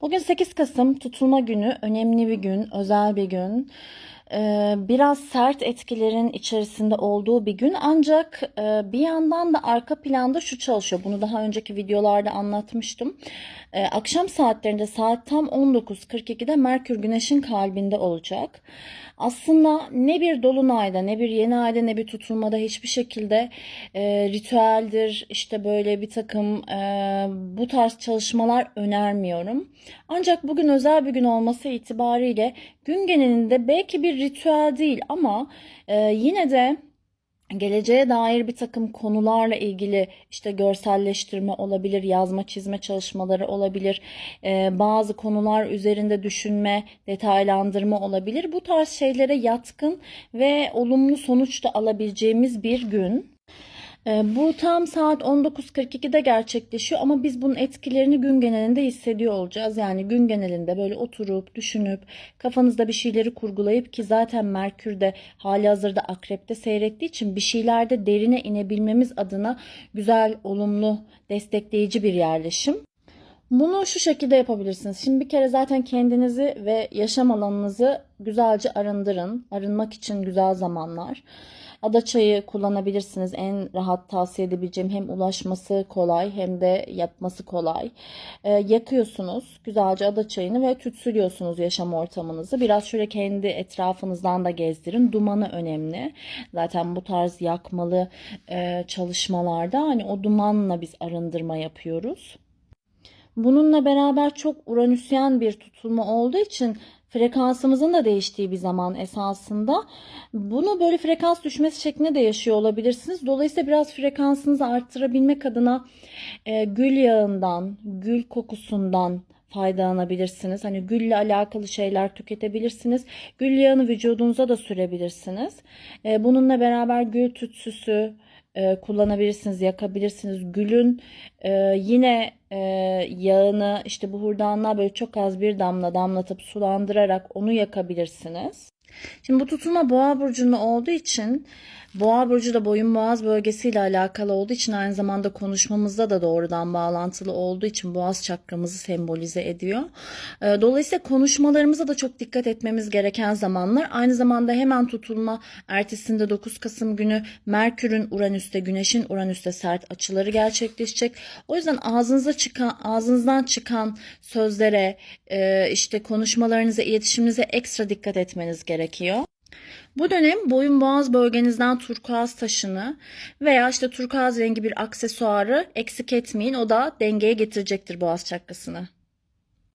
Bugün 8 Kasım tutulma günü. Önemli bir gün, özel bir gün. Ee, biraz sert etkilerin içerisinde olduğu bir gün ancak e, bir yandan da arka planda şu çalışıyor. Bunu daha önceki videolarda anlatmıştım. Ee, akşam saatlerinde saat tam 19.42'de Merkür Güneş'in kalbinde olacak. Aslında ne bir dolunayda ne bir yeni ayda ne bir tutulmada hiçbir şekilde e, ritüeldir işte böyle bir takım e, bu tarz çalışmalar önermiyorum. Ancak bugün özel bir gün olması itibariyle gün genelinde belki bir ritüel değil ama e, yine de geleceğe dair bir takım konularla ilgili işte görselleştirme olabilir, yazma çizme çalışmaları olabilir, e, bazı konular üzerinde düşünme, detaylandırma olabilir. Bu tarz şeylere yatkın ve olumlu sonuç da alabileceğimiz bir gün. E, Bu tam saat 19.42'de gerçekleşiyor ama biz bunun etkilerini gün genelinde hissediyor olacağız. Yani gün genelinde böyle oturup, düşünüp, kafanızda bir şeyleri kurgulayıp ki zaten Merkür de hali hazırda akrepte seyrettiği için bir şeylerde derine inebilmemiz adına güzel, olumlu, destekleyici bir yerleşim. Bunu şu şekilde yapabilirsiniz. Şimdi bir kere zaten kendinizi ve yaşam alanınızı güzelce arındırın. Arınmak için güzel zamanlar. Ada çayı kullanabilirsiniz. En rahat tavsiye edebileceğim hem ulaşması kolay hem de yapması kolay. Ee, yakıyorsunuz güzelce ada çayını ve tütsülüyorsunuz yaşam ortamınızı. Biraz şöyle kendi etrafınızdan da gezdirin. Dumanı önemli. Zaten bu tarz yakmalı e, çalışmalarda hani o dumanla biz arındırma yapıyoruz. Bununla beraber çok uranüsyen bir tutulma olduğu için frekansımızın da değiştiği bir zaman esasında. Bunu böyle frekans düşmesi şeklinde de yaşıyor olabilirsiniz. Dolayısıyla biraz frekansınızı arttırabilmek adına e, gül yağından, gül kokusundan faydalanabilirsiniz. Hani gülle alakalı şeyler tüketebilirsiniz. Gül yağını vücudunuza da sürebilirsiniz. E, bununla beraber gül tütsüsü, e, kullanabilirsiniz, yakabilirsiniz. Gülün e, yine e, yağını işte bu hurdanlığa böyle çok az bir damla damlatıp sulandırarak onu yakabilirsiniz. Şimdi bu tutulma boğa burcunda olduğu için boğa burcu da boyun boğaz bölgesiyle alakalı olduğu için aynı zamanda konuşmamızda da doğrudan bağlantılı olduğu için boğaz çakramızı sembolize ediyor. Ee, Dolayısıyla konuşmalarımıza da çok dikkat etmemiz gereken zamanlar. Aynı zamanda hemen tutulma ertesinde 9 Kasım günü Merkür'ün Uranüs'te, Güneş'in Uranüs'te sert açıları gerçekleşecek. O yüzden ağzınıza çıkan, ağzınızdan çıkan sözlere, e, işte konuşmalarınıza, iletişiminize ekstra dikkat etmeniz gerekiyor. Bu dönem boyun boğaz bölgenizden turkuaz taşını veya işte turkuaz rengi bir aksesuarı eksik etmeyin. O da dengeye getirecektir boğaz çakrasını.